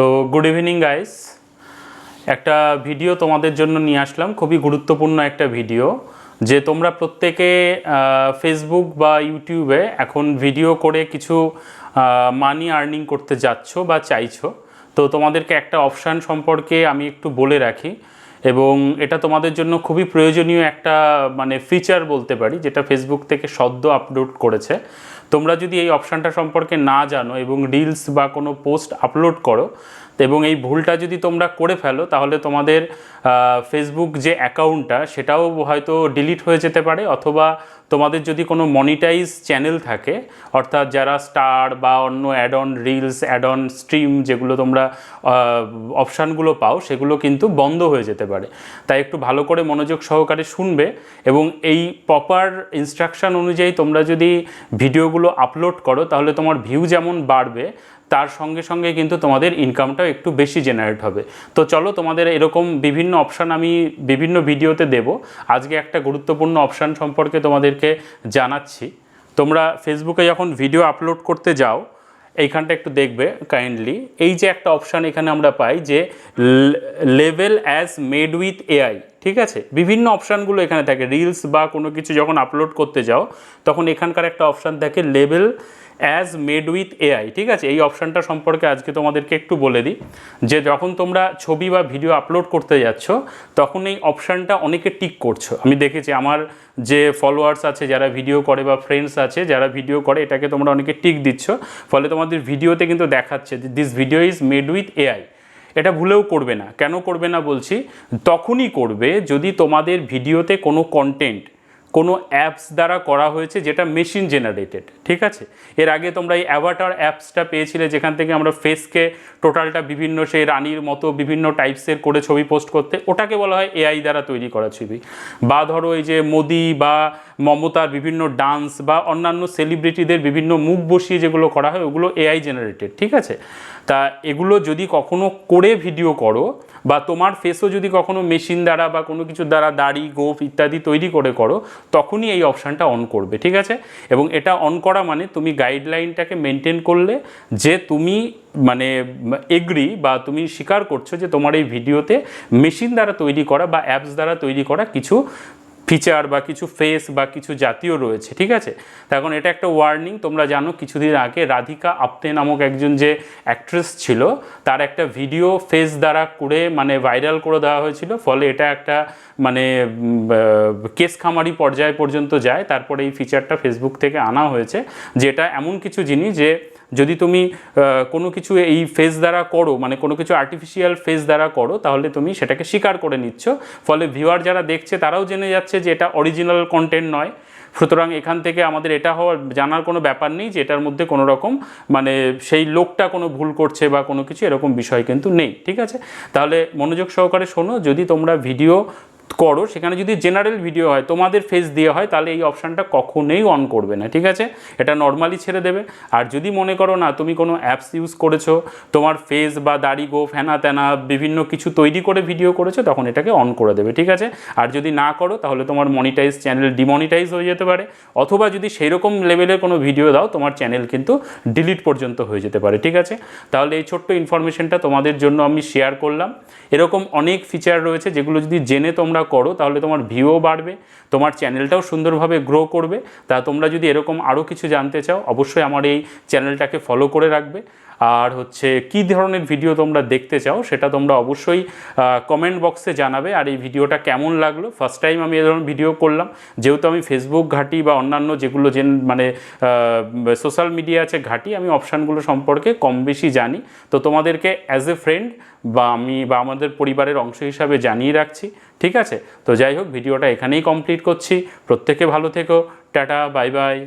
তো good evening guys একটা video তোমাদের জন্য নিয়ে আসলাম, খুবই গুরুত্বপূর্ণ একটা ভিডিও যে তোমরা প্রত্যেকে ফেসবুক বা ইউটিউবে এখন ভিডিও করে কিছু মানি আর্নিং করতে যাচ্ছ বা চাইছো। তো তোমাদেরকে একটা অপশান সম্পর্কে আমি একটু বলে রাখি। এবং এটা তোমাদের জন্য খুবই প্রয়োজনীয় একটা মানে ফিচার বলতে পারি, যেটা ফেসবুক থেকে সদ্য আপলোড করেছে। তোমরা যদি এই অপশানটা সম্পর্কে না জানো এবং রিলস বা কোনো পোস্ট আপলোড করো এবং এই ভুলটা যদি তোমরা করে ফেলো, তাহলে তোমাদের ফেসবুক যে অ্যাকাউন্টটা, সেটাও হয়তো ডিলিট হয়ে যেতে পারে, অথবা তোমাদের যদি কোনো মনিটাইজ চ্যানেল থাকে, অর্থাৎ যারা স্টার বা অন্য add on reels add on stream যেগুলো তোমরা অপশানগুলো পাও, সেগুলো কিন্তু বন্ধ হয়ে যেতে পারে। তাই একটু ভালো করে মনোযোগ সহকারে শুনবে এবং এই প্রপার ইনস্ট্রাকশান অনুযায়ী তোমরা যদি ভিডিওগুলো আপলোড করো, তাহলে তোমার ভিউ যেমন বাড়বে তার সঙ্গে সঙ্গে কিন্তু তোমাদের ইনকামটাও একটু বেশি জেনারেট হবে। তো চলো তোমাদের এরকম বিভিন্ন অপশান আমি বিভিন্ন ভিডিওতে দেব। আজকে একটা গুরুত্বপূর্ণ অপশান সম্পর্কে তোমাদেরকে জানাচ্ছি। তোমরা ফেসবুকে যখন ভিডিও আপলোড করতে যাও, এইখানটা একটু দেখবে কাইন্ডলি এই যে একটা অপশান এখানে আমরা পাই যে লেভেল অ্যাজ মেড উইথ এআই ঠিক আছে? বিভিন্ন অপশানগুলো এখানে থাকে। রিলস বা কোনো কিছু যখন আপলোড করতে যাও, তখন এখানকার একটা অপশান থাকে লেভেল অ্যাজ মেড উইথ এআই ঠিক আছে? এই অপশানটা সম্পর্কে আজকে তোমাদেরকে একটু বলে দিই। যে যখন তোমরা ছবি বা ভিডিও আপলোড করতে যাচ্ছ, তখন এই অপশানটা অনেকে টিক করছ। আমি দেখেছি আমার যে ফলোয়ার্স আছে, যারা ভিডিও করে বা ফ্রেন্ডস আছে, যারা ভিডিও করে, এটাকে তোমরা অনেকে টিক দিচ্ছ। ফলে তোমাদের ভিডিওতে কিন্তু দেখাচ্ছে যে this video is made with AI এটা ভুলেও করবে না। কেন করবে না বলছি? তখনই করবে যদি তোমাদের ভিডিওতে কোনো কন্টেন্ট কোনো অ্যাপস দ্বারা করা হয়েছে যেটা মেশিন জেনারেটেড ঠিক আছে? এর আগে তোমরা এই অ্যাভাটার অ্যাপসটা পেয়েছিলে যেখান থেকে আমরা ফেসকে টোটালটা বিভিন্ন সেই রানীর মতো বিভিন্ন টাইপসের করে ছবি পোস্ট করতে, ওটাকে বলা হয় এআই দ্বারা তৈরি করা ছবি। বা ধরো এই যে মোদি বা মমতার বিভিন্ন ডান্স বা অন্যান্য সেলিব্রিটিদের বিভিন্ন মুখ বসিয়ে যেগুলো করা হয়, ওগুলো এআই জেনারেটেড ঠিক আছে? তা এগুলো যদি কখনো করে ভিডিও করো বা তোমার ফেসও যদি কখনো মেশিন দ্বারা বা কোনো কিছু দ্বারা দাড়ি, গোফ ইত্যাদি তৈরি করে করো তখনই এই অপশানটা অন করবে, ঠিক আছে? এবং এটা অন করা মানে তুমি গাইডলাইনটাকে মেনটেন করলে যে তুমি মানে এগ্রি বা তুমি স্বীকার করছ যে তোমার এই ভিডিওতে মেশিন দ্বারা তৈরি করা বা অ্যাপস দ্বারা তৈরি করা কিছু ফিচার বা কিছু ফেস বা কিছু জাতীয় রয়েছে, ঠিক আছে? তো এখন এটা একটা ওয়ার্নিং তোমরা জানো কিছুদিন আগে রাধিকা আপ্তে নামক একজন যে অ্যাক্ট্রেস ছিল, তার একটা ভিডিও ফেস দ্বারা করে মানে ভাইরাল করে দেওয়া হয়েছিল, ফলে এটা একটা মানে কেস খামারি পর্যায় পর্যন্ত যায়, তারপরে এই ফিচারটা ফেসবুক থেকে আনা হয়েছে, যেটা এমন কিছু জিনিস যে যদি তুমি কোনো কিছু এই ফেস দ্বারা করো মানে কোনো কিছু আর্টিফিশিয়াল ফেস দ্বারা করো, তাহলে তুমি সেটাকে স্বীকার করে নিচ্ছ। ফলে ভিউয়ার যারা দেখছে, তারাও জেনে যাচ্ছে যে এটা অরিজিনাল কন্টেন্ট নয়। সুতরাং এখান থেকে আমাদের এটা হওয়ার, জানার কোনো ব্যাপার নেই যে এটার মধ্যে কোনো রকম মানে সেই লোকটা কোনো ভুল করছে বা কোনো কিছু এরকম বিষয় কিন্তু নেই, ঠিক আছে? তাহলে মনোযোগ সহকারে শোনো, যদি তোমরা ভিডিও করো, সেখানে যদি জেনারেল ভিডিও হয়, তোমাদের ফেস দিয়ে হয়, তাহলে এই অপশানটা কখনোই অন করবে না, ঠিক আছে? এটা নর্মালি ছেড়ে দেবে। আর যদি মনে করো না, তুমি কোনো অ্যাপস ইউজ করেছ, তোমার ফেস বা দাড়ি গো ফ্যানা ত্যানা বিভিন্ন কিছু তৈরি করে ভিডিও করেছ, তখন এটাকে অন করে দেবে, ঠিক আছে? আর যদি না করো, তাহলে তোমার মনিটাইজ চ্যানেল ডিমনিটাইজ হয়ে যেতে পারে। অথবা যদি সেই রকম লেভেলের কোনো ভিডিও দাও, তোমার চ্যানেল কিন্তু ডিলিট পর্যন্ত হয়ে যেতে পারে, ঠিক আছে? তাহলে এই ছোট্ট ইনফরমেশনটা তোমাদের জন্য আমি শেয়ার করলাম। এরকম অনেক ফিচার রয়েছে, যেগুলো যদি জেনে তোমরা করো, তাহলে তোমার ভিউও বাড়বে, তোমার চ্যানেলটাও সুন্দরভাবে গ্রো করবে। তা তোমরা যদি এরকম আরও কিছু জানতে চাও, অবশ্যই আমার এই চ্যানেলটাকে ফলো করে রাখবে। আর হচ্ছে কি ধরনের ভিডিও তোমরা দেখতে চাও সেটা তোমরা অবশ্যই কমেন্ট বক্সে জানাবে আর এই ভিডিওটা কেমন লাগল। ফার্স্ট টাইম আমি এ ধরনের ভিডিও করলাম। যেহেতু আমি ফেসবুক ঘাটি বা অন্যান্য যেগুলো যে মানে সোশ্যাল মিডিয়া আছে ঘাটি, আমি অপশানগুলো সম্পর্কে কম বেশি জানি। তো তোমাদেরকে অ্যাজ এ ফ্রেন্ড বা আমি বা আমাদের পরিবারের অংশ হিসাবে জানিয়ে রাখছি। ঠিক আছে? তো যাই হোক ভিডিওটা এখানেই কমপ্লিট করছি। প্রত্যেকে ভালো থেকো। Tata bye bye